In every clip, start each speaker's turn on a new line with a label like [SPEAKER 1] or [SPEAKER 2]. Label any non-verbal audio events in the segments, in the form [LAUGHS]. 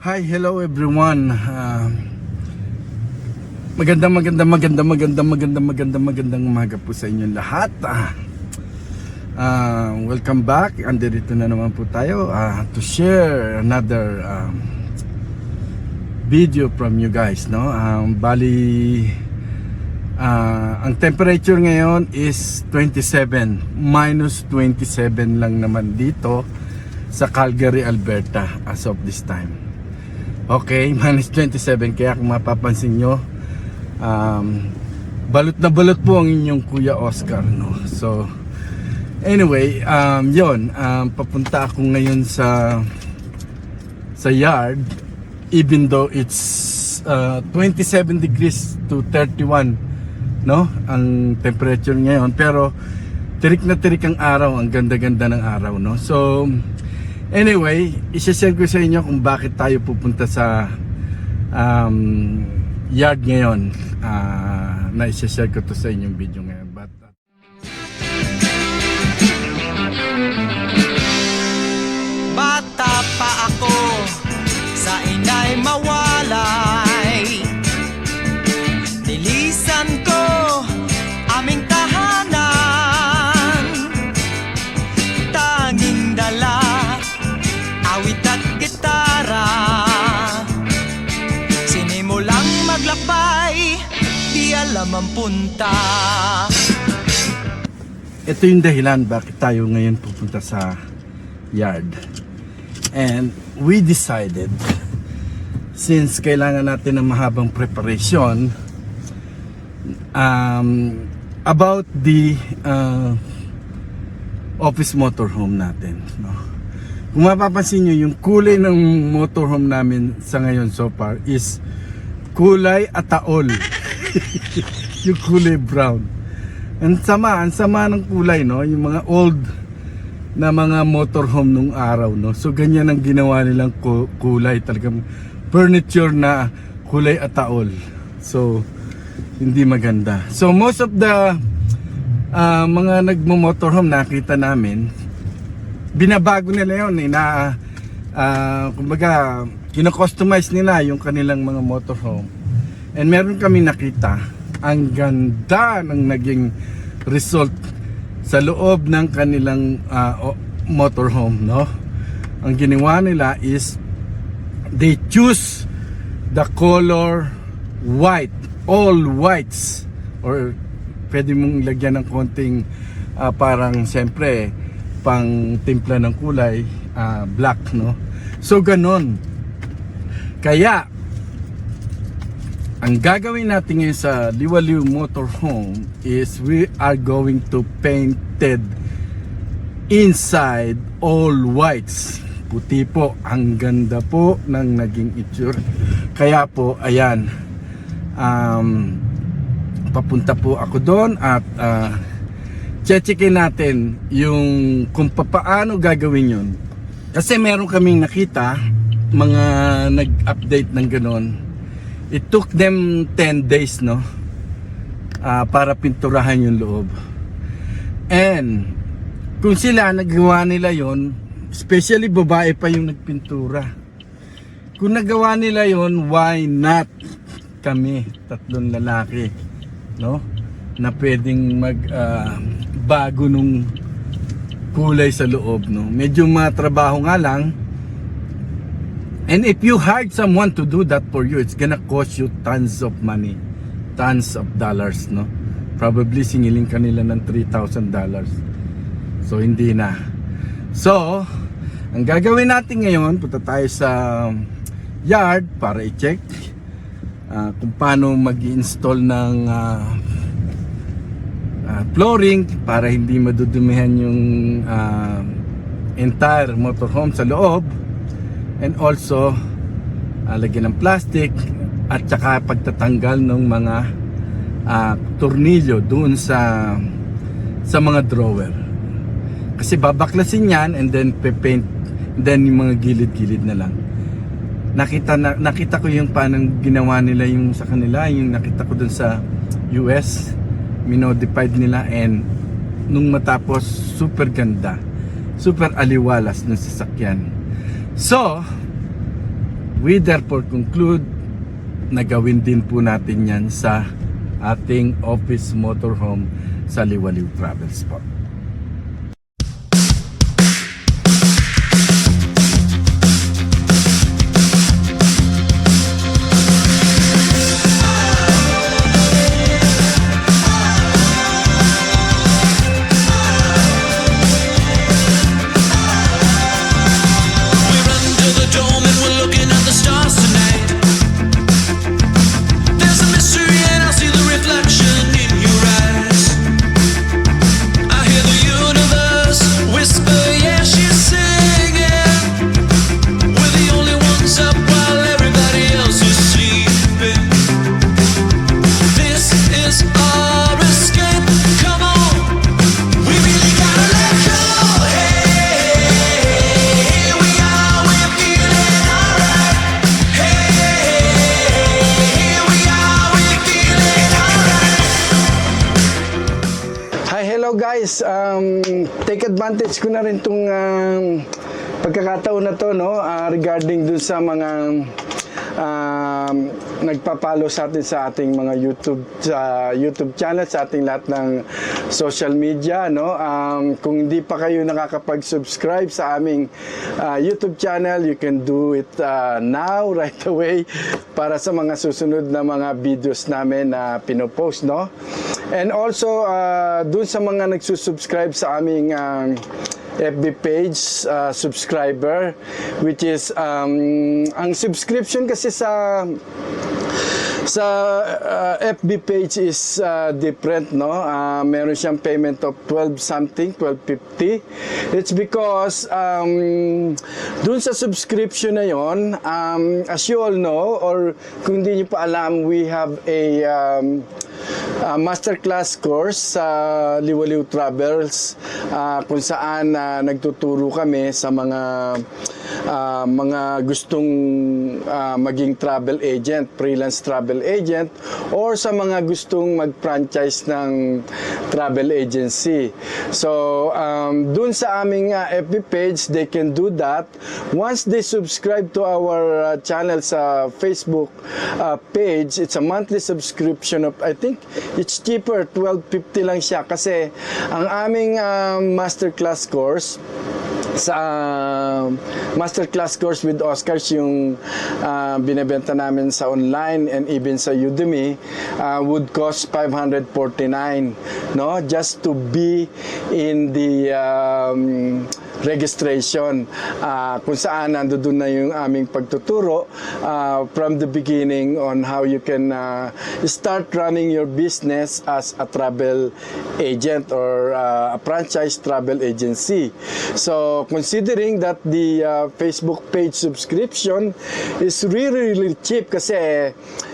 [SPEAKER 1] Hi, hello everyone. Uh, maganda, maganda, maganda, maganda, maganda, maganda, magandang umaga po sa inyong lahat. Ah, ah, welcome back. Andito na naman po tayo ah, to share another um, video from you guys. No? Um, bali, ah, ang temperature ngayon is 27. Minus 27 lang naman dito sa Calgary, Alberta as of this time. Okay, [LAUGHS] minus 27 kaya kung mapapansin nyo um, balot na balot po ang inyong Kuya Oscar no. So anyway, um, yon um, papunta ako ngayon sa sa yard even though it's uh, 27 degrees to 31 no ang temperature ngayon pero tirik na tirik ang araw ang ganda-ganda ng araw no so Anyway, isa-share ko sa inyo kung bakit tayo pupunta sa um, yard ngayon. Ah, na isa-share ko to sa inyong video ngayon. Ito yung dahilan bakit tayo ngayon pupunta sa yard. And we decided since kailangan natin ng mahabang preparation um, about the uh, office motorhome natin. No? Kung mapapansin nyo, yung kulay ng motorhome namin sa ngayon so far is kulay ataol. [LAUGHS] yung kulay brown. Ang sama, ang sama ng kulay, no? Yung mga old na mga motorhome nung araw, no? So, ganyan ang ginawa nilang ku- kulay. Talagang furniture na kulay ataol. So, hindi maganda. So, most of the ah, mga nagmo-motorhome nakita namin, binabago nila yun eh, na ah, kumbaga kino-customize nila yung kanilang mga motorhome and meron kami nakita ang ganda ng naging result sa loob ng kanilang o- motorhome no? Ang ginawa nila is they choose the color white all whites. Or pwede mong lagyan ng konting ah, parang siyempre pang timpla ng kulay ah, black no? So ganon kaya ang gagawin natin ngayon sa Liwaliw Motorhome is we are going to painted inside all whites. Puti po, ang ganda po ng naging itsura. Kaya po, ayan, um, papunta po ako doon at uh, checkin natin yung kung paano gagawin yun. Kasi meron kaming nakita, mga nag-update ng ganon. It took them 10 days, no? Ah, para pinturahan yung loob. And, kung sila nagawa nila yon, especially babae pa yung nagpintura. Kung nagawa nila yon, why not kami, tatlong lalaki, no? Na pwedeng mag ah, bago nung kulay sa loob, no? Medyo matrabaho nga lang. And if you hired someone to do that for you, it's gonna cost you tons of money. Tons of dollars, no? Probably singiling kanila ng $3,000 dollars. So, hindi na. So, ang gagawin natin ngayon, punta tayo sa yard para i-check ah, kung paano mag-install ng ah, ah, flooring para hindi madudumihan yung ah, entire motorhome sa loob and also lagyan ng plastic at saka pagtatanggal ng mga ah, tornilyo doon sa sa mga drawer. Kasi babaklasin yan and then pe-paint then yung mga gilid-gilid na lang. Nakita na, nakita ko yung paano ginawa nila yung sa kanila yung nakita ko dun sa US minodified nila and nung matapos super ganda. Super aliwalas ng sasakyan so we therefore conclude na gawin din po natin yan sa ating office motorhome sa Liwaliw Travels po. Advantage ko na rin tong um, pagkakataon na to no? Ah, regarding dun sa mga um, nagpapalo sa atin sa ating mga YouTube sa YouTube channel sa ating lahat ng social media no? Um, kung hindi pa kayo nakakapag-subscribe sa aming ah, YouTube channel you can do it ah, now [LAUGHS] right away para sa mga susunod na mga videos namin na pinopost no? And also, uh, dun sa mga nagsusubscribe sa aming um, FB page, uh, subscriber, which is, um, ang subscription kasi sa sa uh, FB page is uh, different no? Uh, meron siyang payment of 12 something 1250 it's because um, dun sa subscription na yon um, as you all know or kung hindi niyo pa alam we have a um, uh, masterclass course sa Liwaliw Travels uh, kung saan uh, nagtuturo kami sa mga uh, mga gustong uh, maging travel agent, freelance travel agent or sa mga gustong mag-franchise ng travel agency. So, um, dun sa aming uh, FB page, they can do that. Once they subscribe to our uh, channel sa Facebook uh, page, it's a monthly subscription of, I think, it's cheaper, 12.50 lang siya. Kasi ang aming um, masterclass course sa um, masterclass course with Oscars yung uh, binebenta namin sa online and even sa Udemy uh, would cost 549 no? Just to be in the um, registration uh, kung saan nandoon na yung aming pagtuturo uh, from the beginning on how you can uh, start running your business as a travel agent or uh, a franchise travel agency. So considering that the uh, Facebook page subscription is really really cheap kasi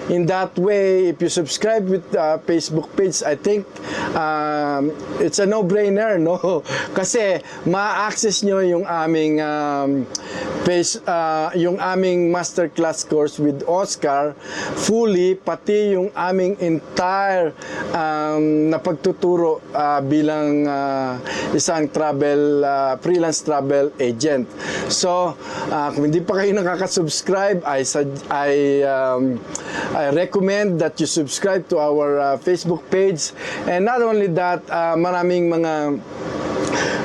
[SPEAKER 1] in that way if you subscribe with uh, Facebook page I think um, it's a no-brainer no? [LAUGHS] Kasi ma-access nyo yung aming um, page, uh, yung aming masterclass course with Oscar fully pati yung aming entire um, na pagtuturo uh, bilang uh, isang travel uh, freelance travel agent. So uh, kung hindi pa kayo nakaka-subscribe I, I, um, I recommend that you subscribe to our uh, Facebook page. And not only that uh, maraming mga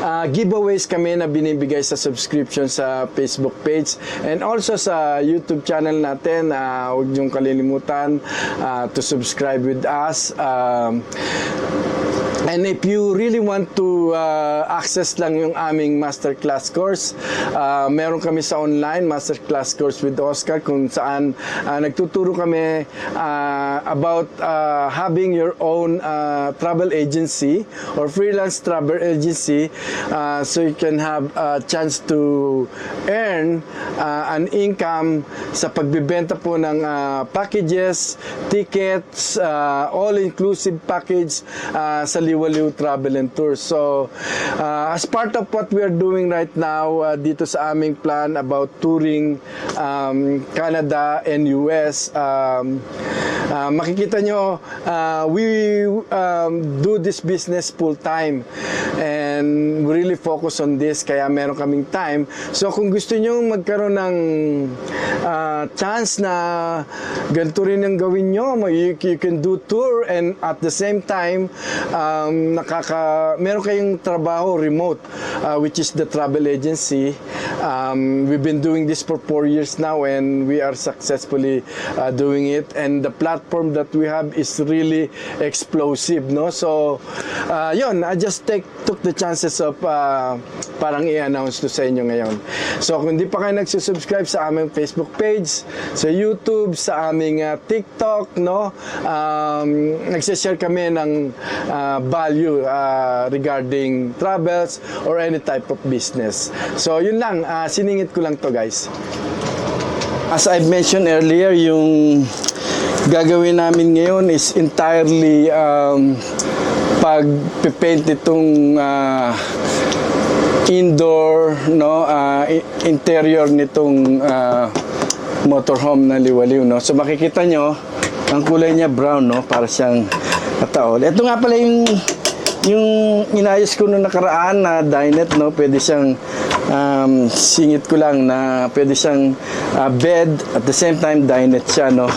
[SPEAKER 1] uh, giveaways kami na binibigay sa subscription sa Facebook page and also sa YouTube channel natin. Uh, huwag niyong kalilimutan uh, to subscribe with us. Um, And if you really want to uh, access lang yung aming masterclass course, uh, meron kami sa online masterclass course with Oscar kung saan uh, nagtuturo kami uh, about uh, having your own uh, travel agency or freelance travel agency uh, so you can have a chance to earn uh, an income sa pagbibenta po ng uh, packages, tickets, uh, all-inclusive package uh, sa Liwaliw Travel and Tours. So, uh, as part of what we are doing right now uh, dito sa aming plan about touring um, Canada and US, um, uh, makikita nyo, uh, we um, do this business full time and really focus on this kaya meron kaming time. So, kung gusto nyo magkaroon ng uh, chance na ganito rin ang gawin nyo. You, you can do tour and at the same time, um, nakaka, meron kayong trabaho remote, uh, which is the travel agency. Um, we've been doing this for four years now and we are successfully uh, doing it. And the platform that we have is really explosive, no? So, uh, yun, I just take, took the chances of uh, parang i-announce to sa inyo ngayon. So, kung hindi pa kayo nagsusubscribe sa aming Facebook page, sa YouTube, sa aming uh, TikTok, no? Um, nagsishare kami ng uh, value uh, regarding travels or any type of business. So, yun lang. Uh, siningit ko lang to guys. As I've mentioned earlier, yung gagawin namin ngayon is entirely um, pag-paint itong ah, indoor no i- interior nitong ah, motorhome na liwaliw no? So makikita nyo ang kulay niya brown no? Para siyang kataol. Ito nga pala yung yung inayos ko nung nakaraan na dinette no? Pwede siyang um, singit ko lang na pwede siyang ah, bed at the same time dinette siya no?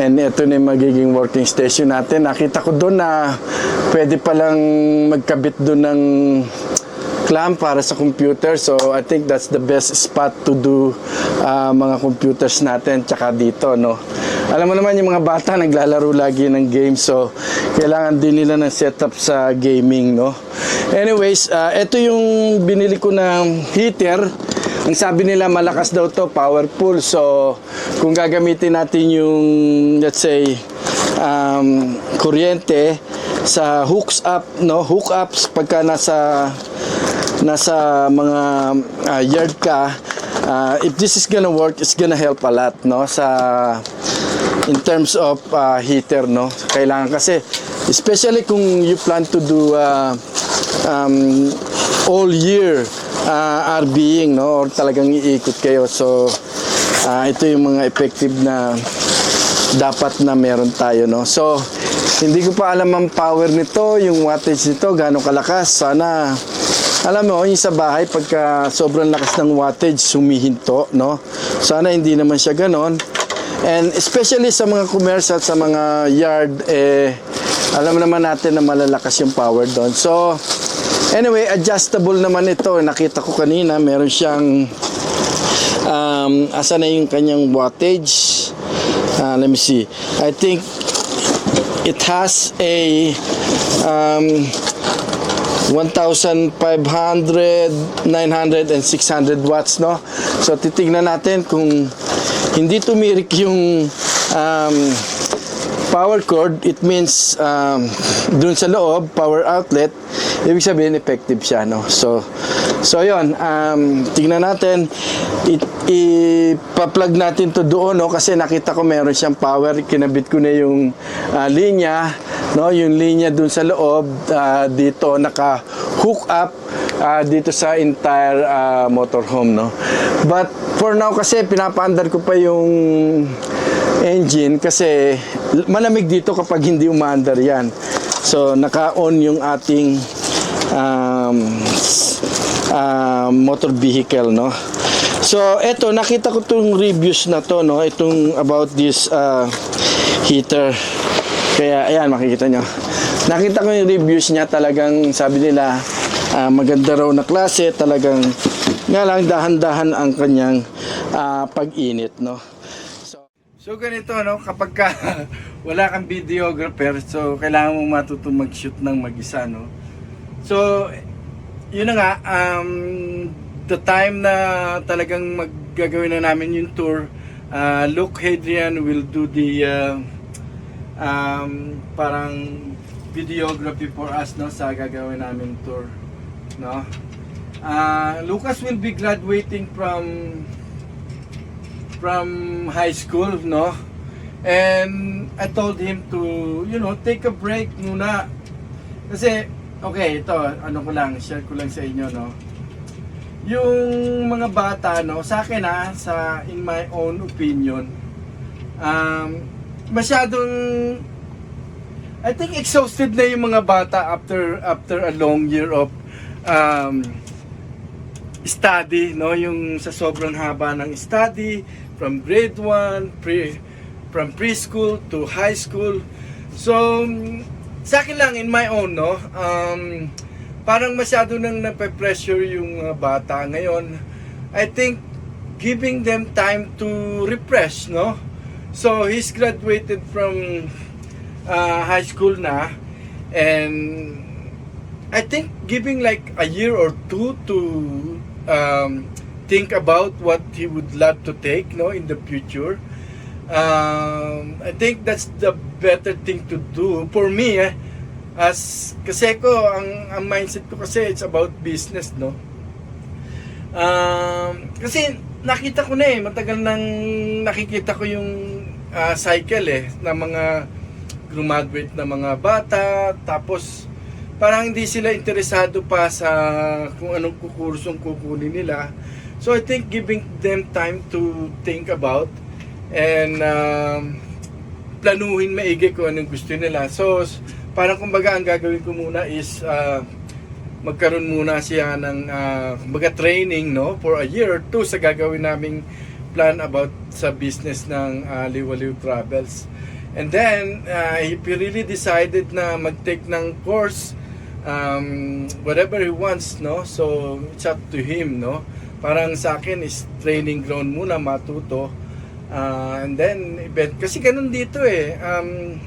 [SPEAKER 1] And ito na yung magiging working station natin. Nakita ko doon na pwede palang magkabit doon ng clamp para sa computer. So, I think that's the best spot to do uh, mga computers natin tsaka dito, no. Alam mo naman yung mga bata naglalaro lagi ng game so kailangan din nila ng setup sa gaming, no. Anyways, uh, ito yung binili ko na heater. Ang sabi nila malakas daw to, powerful. So, kung gagamitin natin yung let's say um, kuryente sa hooks up, no, hook ups pagka nasa nasa mga ah, yard ka, ah, if this is gonna work, it's gonna help a lot, no? Sa in terms of ah, heater, no? Kailangan kasi, especially kung you plan to do ah, um, all year ah, RVing, no? Or talagang iikot kayo. So, ah, ito yung mga effective na dapat na meron tayo, no? So, hindi ko pa alam ang power nito, yung wattage nito, gaano kalakas. Sana, alam mo, yung sa bahay, pagka sobrang lakas ng wattage, sumihinto, no? Sana hindi naman siya ganon. And especially sa mga commercial, sa mga yard, eh, alam naman natin na malalakas yung power doon. So, anyway, adjustable naman ito. Nakita ko kanina, meron siyang, um, asa na yung kanyang wattage. Ah, let me see. I think it has a um, 1,500, 900, and 600 watts, no? So, titignan natin kung hindi tumirik yung um, power cord, it means um, dun sa loob, power outlet, ibig sabihin effective siya, no? So, so yon um, tignan natin, ipa-plug natin to doon, no? Kasi nakita ko meron siyang power, kinabit ko na yung ah, linya, no? Yung linya dun sa loob, ah, dito naka-hook up ah, dito sa entire ah, motorhome, no? But for now kasi pinapaandar ko pa yung engine kasi malamig dito kapag hindi umaandar yan. So, naka-on yung ating um, um, motor vehicle, no? So, eto, nakita ko tong reviews na to, no? Itong about this uh, heater. Kaya, ayan, makikita nyo. Nakita ko yung reviews niya, talagang sabi nila, ah, maganda raw na klase, talagang nga lang dahan-dahan ang kanyang ah, pag-init, no? So,
[SPEAKER 2] ganito no, kapag ka [LAUGHS] wala kang videographer, so kailangan mong matutong mag-shoot ng mag-isa no. So yun na nga um the time na talagang maggagawin na namin yung tour, uh, Luke Hadrian will do the uh, um, parang videography for us no sa gagawin namin tour no. Uh, Lucas will be graduating from from high school, no? And I told him to, you know, take a break muna. Kasi, okay, ito, ano ko lang, share ko lang sa inyo, no? Yung mga bata, no, sa akin ha, sa, in my own opinion, um, masyadong, I think exhausted na yung mga bata after, after a long year of, um, study, no? Yung sa sobrang haba ng study,
[SPEAKER 1] from grade 1, pre, from preschool to high school. So, mm, sa akin lang, in my own, no, um, parang masyado nang nape-pressure yung mga bata ngayon. I think giving them time to refresh, no? So, he's graduated from uh, high school na and I think giving like a year or two to um, think about what he would love to take no in the future. Um, I think that's the better thing to do. For me eh, as kasi ko ang, ang mindset ko kasi it's about business no. Um, kasi nakita ko na eh matagal nang nakikita ko yung ah, cycle eh ng mga graduate na mga bata. Tapos parang hindi sila interesado pa sa kung anong kukursong kukunin nila so I think giving them time to think about and um, planuhin maigi kung anong gusto nila so parang kumbaga ang gagawin ko muna is ah, magkaroon muna siya ng uh, kumbaga training no for a year or two sa gagawin naming plan about sa business ng uh, Liwaliw Travels. And then, uh, he really decided na mag-take ng course, um, whatever he wants, no? So, it's up to him, no? Parang sa akin is training ground muna, matuto. Uh, and then, event. Kasi ganun dito eh. Um,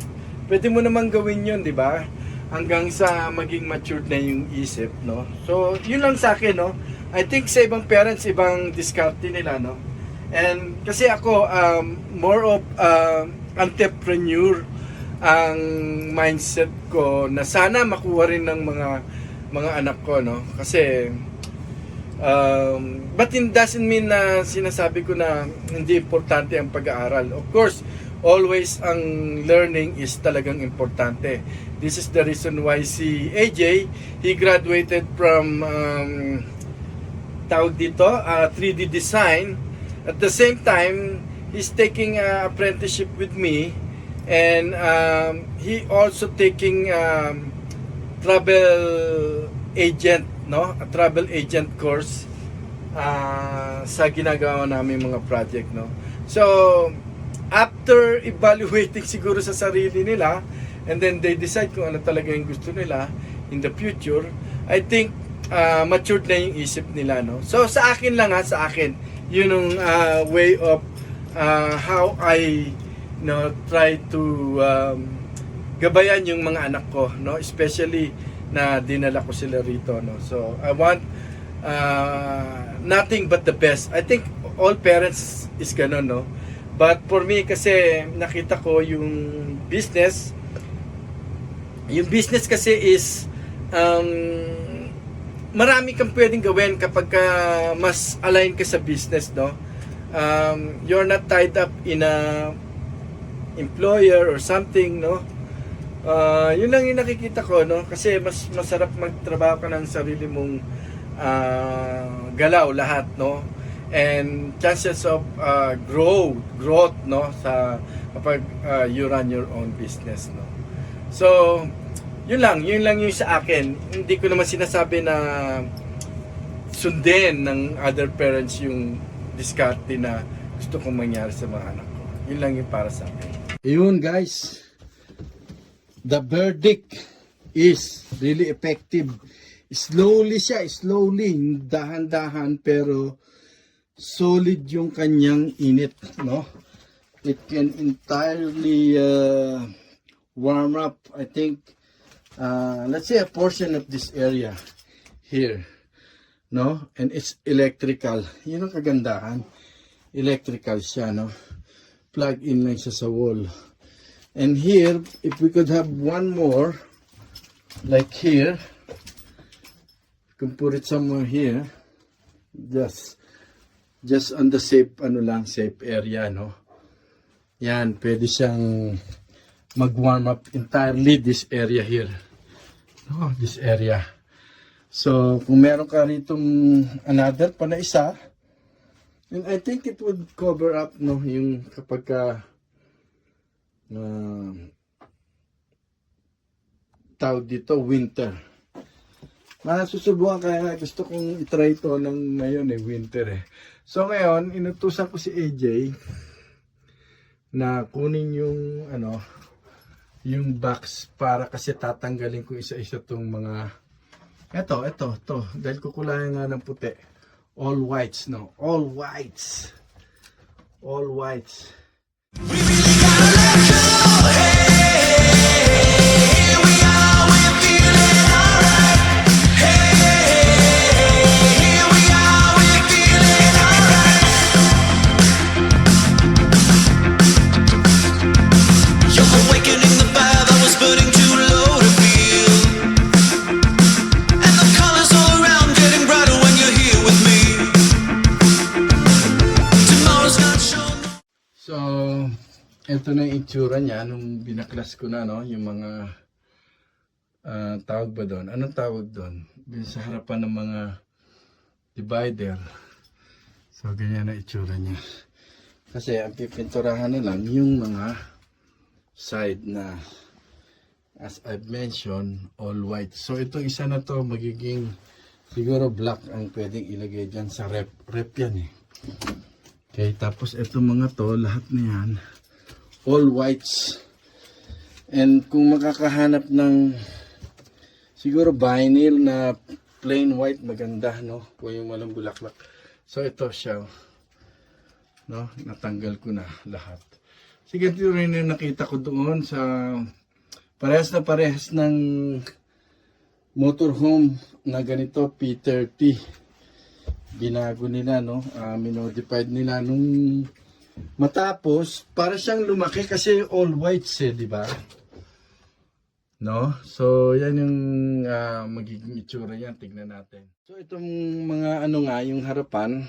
[SPEAKER 1] pwede mo namang gawin yun, di ba? Hanggang sa maging matured na yung isip, no? So, yun lang sa akin, no? I think sa ibang parents, ibang diskarte nila, no? And kasi ako, um, more of um, entrepreneur ang mindset ko na sana makuha rin ng mga mga anak ko, no? Kasi Um, but it doesn't mean na sinasabi ko na hindi importante ang pag-aaral. Of course, always ang learning is talagang importante. This is the reason why si AJ, he graduated from um, tawag dito, uh, 3D design. At the same time, he's taking a apprenticeship with me and um, he also taking um, travel agent no a travel agent course ah, sa ginagawa namin mga project no. So after evaluating [LAUGHS] siguro sa sarili nila and then they decide kung ano talaga yung gusto nila in the future I think ah, matured na yung isip nila no. So sa akin lang ha sa akin yun yung ah, way of ah, how I no try to um, gabayan yung mga anak ko no. Especially na dinala ko sila rito no? So I want uh, nothing but the best. I think all parents is ganun no? But for me kasi nakita ko yung business yung business kasi is um, marami kang pwedeng gawin kapag ka mas align ka sa business no? Um, you're not tied up in a employer or something no Ah, yun lang yung nakikita ko, no? Kasi mas masarap magtrabaho ka ng sarili mong ah, galaw lahat, no? And chances of ah, grow, growth, no? Sa kapag ah, you run your own business, no? So, yun lang, yun lang yung sa akin. Hindi ko naman sinasabi na sundin ng other parents yung diskarte na gusto kong mangyari sa mga anak ko. Yun lang yung para sa akin. Yun guys, the verdict is really effective. Slowly siya, slowly, dahan-dahan, pero solid yung kanyang init, no? It can entirely uh, warm up, I think, uh, let's say a portion of this area here, no? And it's electrical. Yun ang kagandahan. Electrical siya, no? Plug in lang siya sa wall. And here, if we could have one more, like here, we can put it somewhere here, just, just on the safe, ano lang, safe area, no? Yan, pwede siyang mag-warm up entirely this area here. No, this area. So, kung meron ka ritong another pa na isa, and I think it would cover up, no, yung kapag ka, uh, tawag dito winter Masusubukan kaya gusto kong itry to ng ngayon eh, winter eh. So ngayon, inutusan ko si AJ na kunin yung ano, yung box para kasi tatanggalin ko isa-isa tong mga eto, eto, to. Dahil kukulayan nga ng puti. All whites, no? All whites. All whites. Ito na yung itsura niya nung binaklas ko na, no? Yung mga ah, tawag ba doon? Anong tawag doon? Sa harapan ng mga divider. So, ganyan na itsura niya. Kasi ang pipinturahan na lang yung mga side na as I've mentioned, all white. So, itong isa na to magiging siguro black ang pwedeng ilagay dyan sa rep. Rep yan eh. Okay, tapos ito mga to, lahat na yan, all whites. And kung makakahanap ng siguro vinyl na plain white, maganda, no? Kung yung walang bulaklak. So ito siya, no? Natanggal ko na lahat. Sige, ito rin yung nakita ko doon sa parehas na parehas ng motorhome na ganito, P30 binago nila no Ah, minodified nila nung matapos para siyang lumaki kasi all whites eh di ba? No? So yan yung ah, magiging itsura yan tignan natin. So itong mga ano nga yung harapan.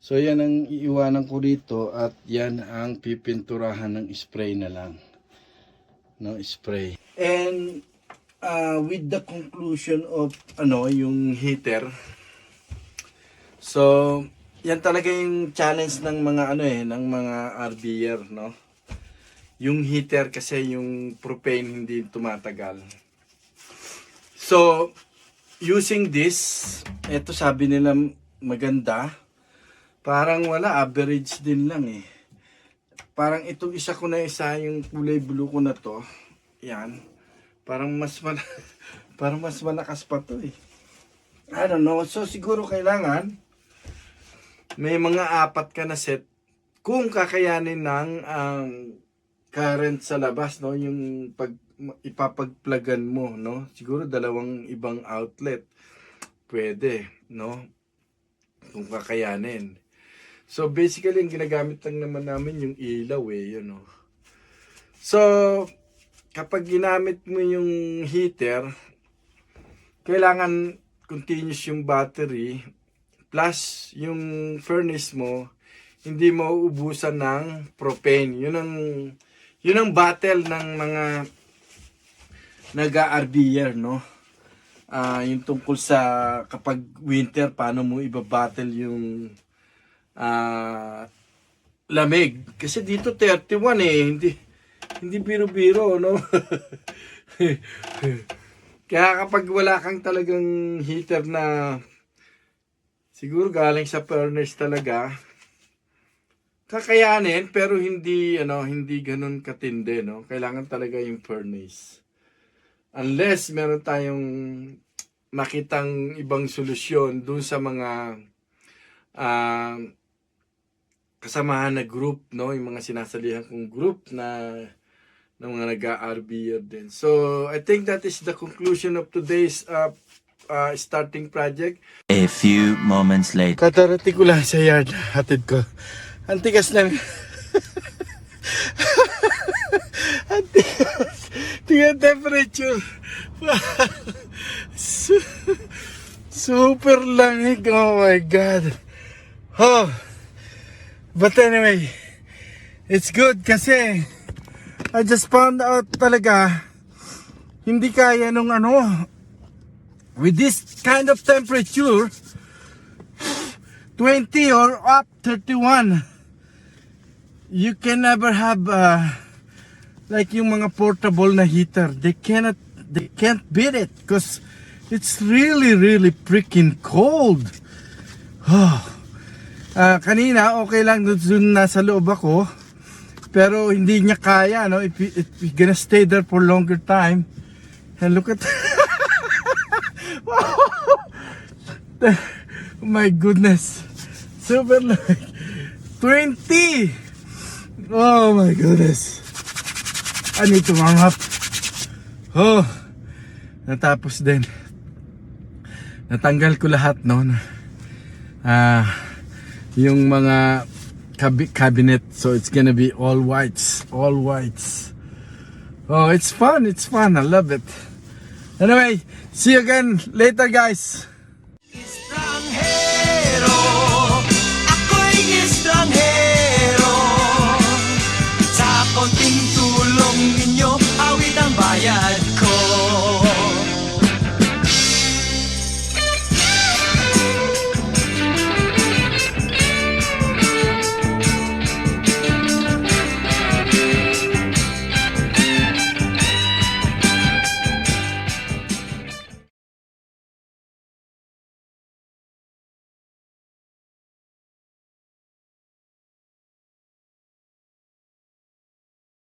[SPEAKER 1] So yan ang iiwanan ko dito at yan ang pipinturahan ng spray na lang. No spray. And ah, with the conclusion of ano yung heater. So, yan talaga yung challenge ng mga ano eh, ng mga RBR, no? Yung heater kasi yung propane hindi tumatagal. So, using this, eto sabi nila maganda. Parang wala, average din lang eh. Parang itong isa ko na isa, yung kulay blue ko na to. Yan. Parang mas mal [LAUGHS] parang mas malakas pa to eh. I don't know. So siguro kailangan may mga apat ka na set kung kakayanin ng ang current sa labas no? Yung pag ipapagplagan mo no? Siguro dalawang ibang outlet pwede no? Kung kakayanin. So basically ang ginagamit lang naman namin yung ilaw eh yun no? So kapag ginamit mo yung heater kailangan continuous yung battery plus yung furnace mo hindi mauubusan ng propane. Yun ang yun ang battle ng mga naga-RBR, no? Ah, yung tungkol sa kapag winter paano mo iba-battle yung ah lamig kasi dito 31 eh hindi hindi biro-biro no [LAUGHS] kaya kapag wala kang talagang heater na siguro galing sa furnace talaga. Kakayanin pero hindi ano hindi ganun katindi no? Kailangan talaga yung furnace. Unless meron tayong makitang ibang solusyon dun sa mga ah, kasamahan na group no? Yung mga sinasalihan kong group na ng mga nag-RBR din. So I think that is the conclusion of today's uh, uh, starting project
[SPEAKER 3] A few moments later.
[SPEAKER 1] Katarating ko lang sa yard. Hatid ko. Ang tigas ng... Ang tigas. Tingnan temperature. Su- Super lamig. Oh my God. Oh. But anyway, it's good kasi I just found out talaga hindi kaya nung ano with this kind of temperature 20 or up 31 you can never have uh, like yung mga portable na heater they cannot they can't beat it because It's really, really freaking cold. Oh. Ah, kanina, okay lang dun, nasa loob ako. Pero hindi niya kaya, no? If, if you're gonna stay there for longer time. And look at... [LAUGHS] [LAUGHS] my goodness. Super like 20! Oh my goodness. I need to warm up. Oh, natapos din. Natanggal ko lahat noon. Ah, yung mga cabi- cabinet. So it's gonna be all whites, all whites. Oh, it's fun. It's fun. I love it. Anyway, see you again later, guys.